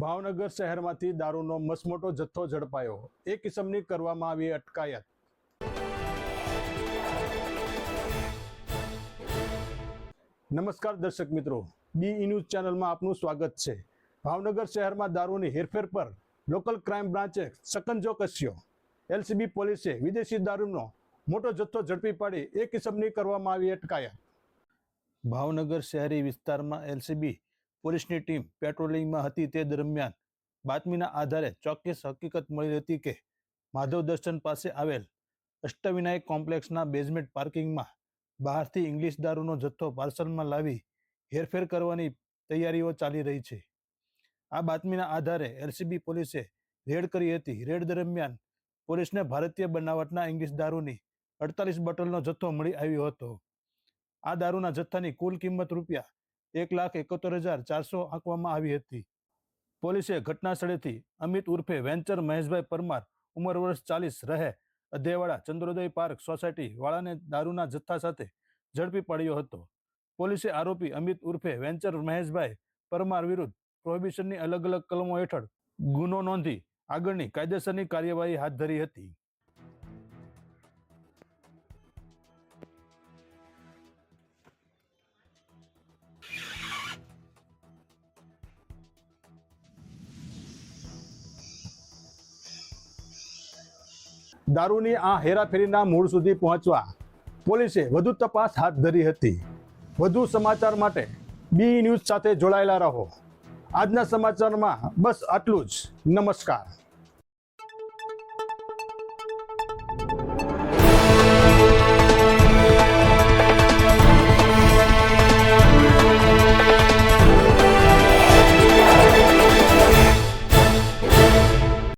ભાવનગર શહેરમાંથી દારૂનો મસમોટો જથ્થો ઝડપાયો. એક કિસમની કરવામાં આવી અટકાયત. નમસ્કાર દર્શક મિત્રો. બી ન્યૂઝ ચેનલમાં આપનું સ્વાગત છે. ભાવનગર શહેરમાં દારૂની હેરફેર પર લોકલ ક્રાઇમ બ્રાન્ચે સકંજો કસ્યો. એલસીબી પોલીસે વિદેશી દારૂનો મોટો જથ્થો ઝડપી પાડી એક કિસમની કરવામાં આવી અટકાયત. ભાવનગર શહેરી વિસ્તારમાં એલસીબી પોલીસની ટીમ પેટ્રોલિંગમાં હતી તે દરમિયાન બાતમીના આધારે ચોક્કસ હકીકત મળી હતી કે માધવ દર્શન પાસે આવેલ અષ્ટવિનાયક કોમ્પ્લેક્સના બેઝમેન્ટ પાર્કિંગમાં બહારથી ઇંગ્લિશ દારૂનો જથ્થો પાર્સલમાં લાવી હેરફેર કરવાની તૈયારીઓ ચાલી રહી છે. આ બાતમીના આધારે એલસીબી પોલીસે રેડ કરી હતી. રેડ દરમિયાન પોલીસને ભારતીય બનાવટના ઇંગ્લિશ દારૂની અડતાલીસ બોટલનો જથ્થો મળી આવ્યો હતો. આ દારૂના જથ્થાની કુલ કિંમત રૂપિયા એક લાખ એકોતેર હજાર ચારસો આંકવામાં આવી હતી. પોલીસે ઘટના સ્થળેથી અમિત ઉર્ફે વેન્ચર મહેશભાઈ પરમાર, ઉંમર વર્ષ ચાલીસ, રહે. અધેવાડા ચંદ્રોદય પાર્ક સોસાયટી વાળાને દારૂના જથ્થા સાથે ઝડપી પાડ્યો હતો. પોલીસે આરોપી અમિત ઉર્ફે વેન્ચર મહેશભાઈ પરમાર વિરુદ્ધ પ્રોહિબિશનની અલગ અલગ કલમો હેઠળ ગુનો નોંધી આગળની કાયદેસરની કાર્યવાહી હાથ ધરી હતી. દારૂની આ હેરાફેરીના મૂળ સુધી પહોંચવા પોલીસે વધુ તપાસ હાથ ધરી હતી. વધુ સમાચાર માટે બી ન્યૂઝ સાથે જોડાયેલા રહો. આજના સમાચારમાં બસ આટલું જ. નમસ્કાર.